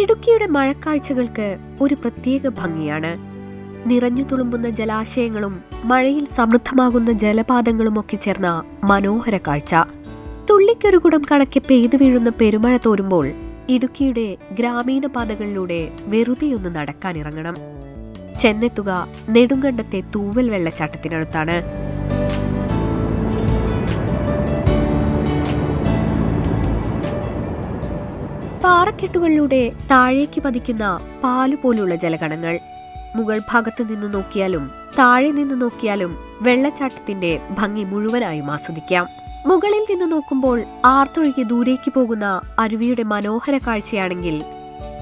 ഇടുക്കിയുടെ മഴക്കാഴ്ചകൾക്ക് ഒരു പ്രത്യേക ഭംഗിയാണ്. നിറഞ്ഞു തുളുമ്പുന്ന ജലാശയങ്ങളും മഴയിൽ സമൃദ്ധമാകുന്ന ജലപാതങ്ങളും ഒക്കെ ചേർന്ന മനോഹര കാഴ്ച. തുള്ളിക്കൊരു കുടം കണക്കെ പെയ്തു വീഴുന്ന പെരുമഴ തോരുമ്പോൾ ഇടുക്കിയുടെ ഗ്രാമീണ പാതകളിലൂടെ വെറുതെയൊന്ന് നടക്കാനിറങ്ങണം ചെന്നെത്തുക നെടുങ്കണ്ടത്തെ തൂവൽ വെള്ളച്ചാട്ടത്തിനടുത്താണ്. പാറക്കെട്ടുകളിലൂടെ താഴേക്ക് പതിക്കുന്ന പാലുപോലുള്ള ജലകണങ്ങൾ. മുകൾ ഭാഗത്ത് നിന്ന് നോക്കിയാലും താഴെ നിന്ന് നോക്കിയാലും വെള്ളച്ചാട്ടത്തിന്റെ ഭംഗി മുഴുവനായും ആസ്വദിക്കാം. മുകളിൽ നിന്ന് നോക്കുമ്പോൾ ആർത്തൊഴുകി ദൂരേക്ക് പോകുന്ന അരുവിയുടെ മനോഹര കാഴ്ചയാണെങ്കിൽ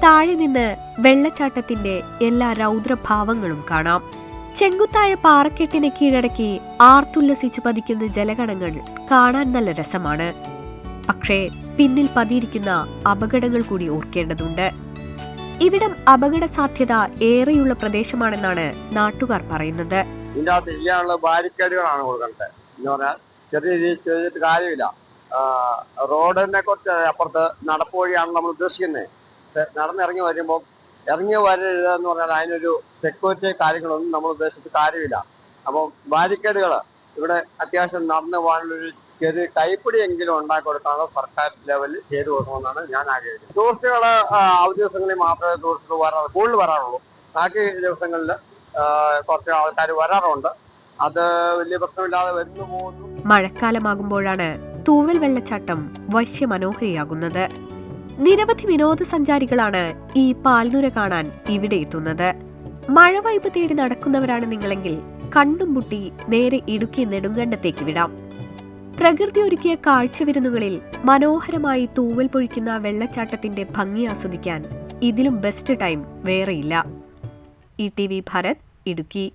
താഴെ നിന്ന് വെള്ളച്ചാട്ടത്തിന്റെ എല്ലാ രൗദ്രഭാവങ്ങളും കാണാം. ചെങ്കുത്തായ പാറക്കെട്ടിനെ കീഴടക്കി ആർത്തുല്ലസിച്ചു പതിക്കുന്ന ജലകണങ്ങൾ കാണാൻ നല്ല രസമാണ്. പക്ഷേ പിന്നിൽ പതിയിരിക്കുന്ന അപകടങ്ങൾ കൂടി ഓർക്കേണ്ടതുണ്ട്. ഇവിടം അപകട സാധ്യത ഏറെയുള്ള പ്രദേശമാണെന്നാണ് നാട്ടുകാർ പറയുന്നത്. ബാരിക്കേഡുകളാണ് ചെറിയ രീതിയിൽ ചെയ്തിട്ട് കാര്യമില്ല. റോഡിനെ കുറച്ച് അപ്പുറത്ത് നടപ്പ് വഴിയാണ് നമ്മൾ ഉദ്ദേശിക്കുന്നത് നടന്നിറങ്ങി വരുമ്പോൾ ഇറങ്ങി വരരുത് എന്ന് പറഞ്ഞാൽ അതിനൊരു സെക്യൂരിറ്റി കാര്യങ്ങളൊന്നും നമ്മൾ ഉദ്ദേശിച്ചിട്ട് കാര്യമില്ല. അപ്പോൾ ബാരിക്കേഡുകൾ ഇവിടെ അത്യാവശ്യം നടന്നു പോകാനുള്ളൊരു ചെറിയ കൈപ്പിടി എങ്കിലും ഉണ്ടാക്കി കൊടുക്കാനുള്ള സർക്കാർ ലെവലിൽ ചെയ്തു കൊടുക്കണമെന്നാണ് ഞാൻ ആഗ്രഹിക്കുന്നത്. ടൂറിസ്റ്റുകൾ അവധി ദിവസങ്ങളിൽ മാത്രമേ ടൂറിസ്റ്റുകൾ വരാറ് കൂടുതൽ വരാറുള്ളൂ. ബാക്കി ദിവസങ്ങളിൽ കുറച്ച് ആൾക്കാർ വരാറുണ്ട്. അത് വലിയ പ്രശ്നമില്ലാതെ വരുന്നു പോകുന്നു. മഴക്കാലമാകുമ്പോഴാണ് തൂവൽ വെള്ളച്ചാട്ടം വശ്യമനോഹരിയാകുന്നത്. നിരവധി വിനോദസഞ്ചാരികളാണ് ഈ പാൽനുര കാണാൻ ഇവിടെ എത്തുന്നത്. മഴ വൈബ് തേടി നടക്കുന്നവരാണ് നിങ്ങളെങ്കിൽ കണ്ണും മുട്ടി നേരെ ഇടുക്കി നെടുങ്കണ്ടത്തേക്ക് വിടാം. പ്രകൃതി ഒരുക്കിയ കാഴ്ച വിരുന്നുകളിൽ മനോഹരമായി തൂവൽ പൊഴിക്കുന്ന വെള്ളച്ചാട്ടത്തിന്റെ ഭംഗി ആസ്വദിക്കാൻ ഇതിലും ബെസ്റ്റ് ടൈം വേറെയില്ല. E T V Bharat Idukki.